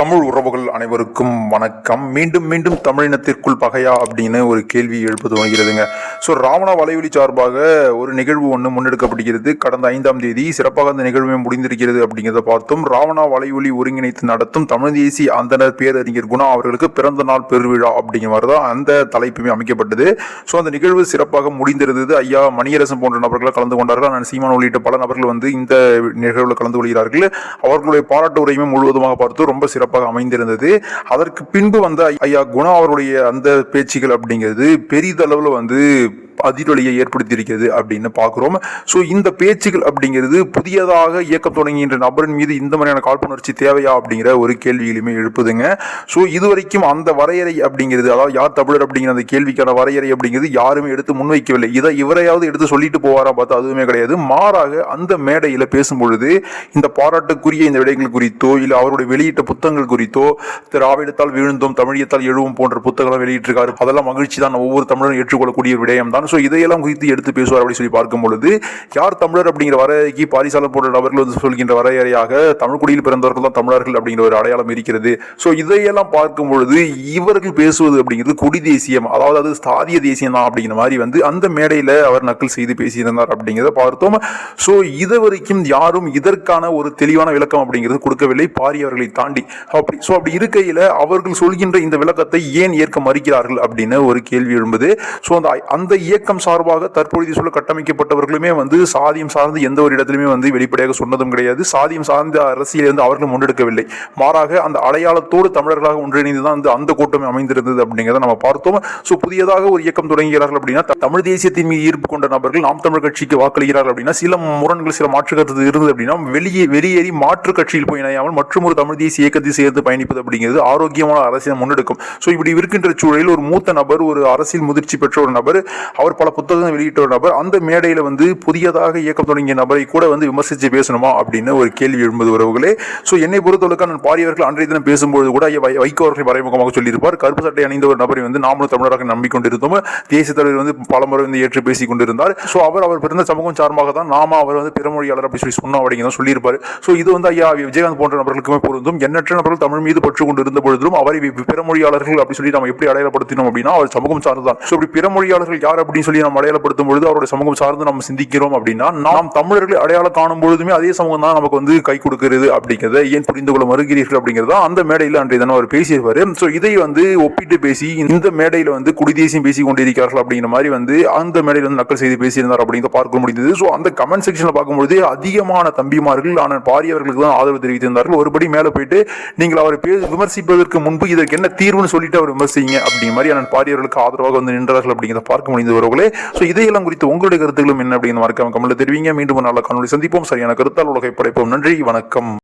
தமிழ் உறவுகள் அனைவருக்கும் வணக்கம். மீண்டும் மீண்டும் தமிழினத்திற்குள் பகையா அப்படின்னு ஒரு கேள்வி எழுப்ப துவங்கிறதுங்க ஸோ ராவணா வலைவலி சார்பாக ஒரு நிகழ்வு ஒன்று முன்னெடுக்கப்படுகிறது கடந்த ஐந்தாம் தேதி சிறப்பாக அந்த நிகழ்வு முடிந்திருக்கிறது அப்படிங்கிறத பார்த்தோம். ராவணா வலைவலி ஒருங்கிணைத்து நடத்தும் தமிழ் தேசிய அந்தனர் பேரறிஞர் குணா அவர்களுக்கு பிறந்த நாள் பெருவிழா அப்படிங்கிற மாதிரி தான் அந்த தலைப்புமே அமைக்கப்பட்டது. ஸோ அந்த நிகழ்வு சிறப்பாக முடிந்திருந்தது. ஐயா மணியரசன் போன்ற நபர்களை கலந்து கொண்டார்கள். நான் சீமான் உள்ளிட்ட பல நபர்கள் வந்து இந்த நிகழ்வில் கலந்து கொள்கிறார்கள். அவர்களுடைய பாராட்டு உரையுமே முழுவதுமாக பார்த்து ரொம்ப சிறப்பு சிறப்பாக அமைந்திருந்தது. அதற்கு பின்பு வந்த ஐயா குணா அவருடைய அந்த பேச்சுகள் அப்படிங்கிறது பெரிதளவில் வந்து அதிரொலியை ஏற்படுத்தியிருக்கிறது அப்படின்னு பார்க்குறோம். ஸோ இந்த பேச்சுகள் அப்படிங்கிறது புதியதாக இயக்கம் தொடங்குகின்ற நபரின் மீது இந்த மாதிரியான காழ்ப்புணர்ச்சி தேவையா அப்படிங்கிற ஒரு கேள்வியிலுமே எழுப்புதுங்க. ஸோ இதுவரைக்கும் அந்த வரையறை அப்படிங்கிறது அதாவது யார் தமிழர் அப்படிங்கிற அந்த கேள்விக்கான வரையறை அப்படிங்கிறது யாருமே எடுத்து முன்வைக்கவில்லை. இதை இவரையாவது எடுத்து சொல்லிட்டு போவாரா பார்த்தா அதுவுமே கிடையாது. மாறாக அந்த மேடையில் பேசும்பொழுது இந்த பாராட்டுக்குரிய இந்த விடயங்கள் குறித்தோ இல்லை அவருடைய வெளியிட்ட புத்தகங்கள் குறித்தோ திராவிடத்தால் விழுந்தோம் தமிழியத்தால் எழுவும் போன்ற புத்தகங்களை வெளியிட்டிருக்காரு. அதெல்லாம் மகிழ்ச்சி தான். ஒவ்வொரு தமிழரும் ஏற்றுக்கொள்ளக்கூடிய ஒரு விடயம் தான் ஸோ இதையெல்லாம் குறித்து எடுத்து பேசுவார் அப்படின்னு சொல்லி பார்க்கும் பொழுது யார் தமிழர் அப்படிங்கிற வரையறைக்கு பாரிசாலம் போன்ற நபர்கள் வந்து சொல்கின்ற வரையறையாக தமிழ்குடியில் பிறந்தவர்கள் தான் தமிழர்கள் அப்படிங்கிற ஒரு அடையாளம் இருக்கிறது. ஸோ இதையெல்லாம் பார்க்கும் பொழுது இவர்கள் பேசுவது அப்படிங்கிறது குடி தேசியம் அதாவது அது சாதிய தேசியம் தான் அப்படிங்கிற மாதிரி வந்து அந்த மேடையில் அவர் நக்கல் செய்து பேசியிருந்தார் அப்படிங்கிறத பார்த்தோம். ஸோ இது வரைக்கும் யாரும் இதற்கான ஒரு தெளிவான விளக்கம் அப்படிங்கிறது கொடுக்கவில்லை. பாரி அவர்களை தாண்டி. அப்படி ஸோ அப்படி இருக்கையில் அவர்கள் சொல்கின்ற இந்த விளக்கத்தை ஏன் ஏற்க மறுக்கிறார்கள் அப்படின்னு ஒரு கேள்வி எழும்புது. ஸோ அந்த அந்த இயக்கம் சார்பாக தற்பொழுது சொல்ல கட்டமைக்கப்பட்டவர்களுமே வந்து சாதியம் சார்ந்து எந்த ஒரு இடத்திலுமே வந்து வெளிப்படையாக சொன்னதும் கிடையாது. சாதியம் சார்ந்த அரசியலை வந்து அவர்கள் முன்னெடுக்கவில்லை. மாறாக அந்த அடையாளத்தோடு தமிழர்களாக ஒன்றிணைந்து தான் வந்து அந்த கூட்டமே அமைந்திருந்தது அப்படிங்கிறத நம்ம பார்த்தோம். ஸோ புதியதாக ஒரு இயக்கம் தொடங்குகிறார்கள் அப்படின்னா தமிழ் தேசியத்தின் மீது ஈர்ப்பு கொண்ட நபர்கள் நாம் தமிழ் கட்சிக்கு வாக்களிக்கிறார்கள் அப்படின்னா சில முரண்கள் சில மாற்று கருத்து இருந்தது அப்படின்னா வெளியே வெளியேறி மாற்று கட்சியில் போய் இணையாமல் மற்றும் ஒரு தமிழ் தேசிய இயக்கத்தை சேர்ந்து பயணிப்பது அப்படிங்கிறது ஆரோக்கியமான அரசியல் முன்னெடுக்கும். ஸோ இப்படி இருக்கின்ற சூழலில் ஒரு மூத்த நபர் ஒரு அரசியல் முதிர்ச்சி பெற்ற ஒரு நபர் அவர் பல புத்தகங்கள் வெளியிட்ட ஒரு நபர் அந்த மேடையில் வந்து புதியதாக இயக்கம் தொடங்கிய நபரை கூட வந்து விமர்சித்து பேசணுமா அப்படின்னு ஒரு கேள்வி எழும்பது உறவுகளே. ஸோ என்னை பொறுத்தவரைக்கும் நான் பாரியவர்கள் அன்றைய தினம் பேசும்போது கூட வை- வைகோ அவர்கள் மறைமுகமாக சொல்லியிருப்பார். கருப்பு சட்டை அணிந்த ஒரு நபரை வந்து நாமளும் தமிழராக நம்பிக்கொண்டிருந்தோம். தேசிய தலைவர் வந்து பலமுறை வந்து ஏற்று பேசிக் கொண்டிருந்தார். ஸோ அவர் அவர் பிறந்த சமூகம் சார்பாக தான் நாம அவர் வந்து பிறமொழியாளர் அப்படி சொல்லி சொன்னோம் அப்படிங்கிறத சொல்லியிருப்பார். ஸோ இது வந்து ஐயா விஜயகாந்த் போன்ற நபர்களுக்குமே பொருந்தும். எண்ணற்ற நபர்கள் தமிழ் மீது பற்று கொண்டு இருந்த பொழுதும் அவரை பிறமொழியாளர்கள் அப்படி சொல்லி நம்ம எப்படி அடையாளப்படுத்தினோம் அப்படின்னா அவர் சமூகம் சார்ந்தான் ஸோ இப்படி பிறமொழியாளர்கள் யார் அப்படின்னு சொல்லி நம்ம அடையாளப்படுத்தும் பொழுது அவருடைய சமூகம் சார்ந்து நம்ம சிந்திக்கிறோம் அப்படின்னா நாம் தமிழர்களை அடையாளம் காணும் பொழுதுமே அதே சமூகம் தான் நமக்கு வந்து கை கொடுக்கிறது அப்படிங்கிறத ஏன் புரிந்து கொள்ள மறுகிறீர்கள் அப்படிங்கிறத அந்த மேடையில் அன்றைய தினம் அவர் பேசியிருப்பாரு. ஸோ இதை வந்து ஒப்பிட்டு பேசி இந்த மேடையில் வந்து குடிதேசியம் பேசி கொண்டிருக்கிறார்கள் அப்படிங்கிற மாதிரி வந்து அந்த மேடையில் வந்து நக்கல் செய்து பேசியிருந்தார் அப்படிங்கிறத பார்க்க முடிந்தது. ஸோ அந்த கமெண்ட் செக்ஷனில் பார்க்கும்பொழுது அதிகமான தம்பிமார்கள் ஆனால் பாரியவர்களுக்கு தான் ஆதரவு தெரிவித்திருந்தார்கள். ஒருபடி மேலே போயிட்டு நீங்கள் அவரை பே விமர்சிப்பதற்கு முன்பு இதற்கு என்ன தீர்வுன்னு சொல்லிட்டு அவர் விமர்சிங்க அப்படிங்கிற மாதிரி ஆனால் பாரியவர்களுக்கு ஆதரவாக வந்து நின்றார்கள் அப்படிங்கிறத பார்க்க உறவுகளே ஸோ இதையெல்லாம் குறித்து உங்களுடைய கருத்துக்களும் என்ன அப்படின்னு மறக்காம கமெண்ட்ல தெரிவிங்க. மீண்டும் நல்ல காணொலி சந்திப்போம். சரியான கருத்தால் உலகை படைப்போம். நன்றி. வணக்கம்.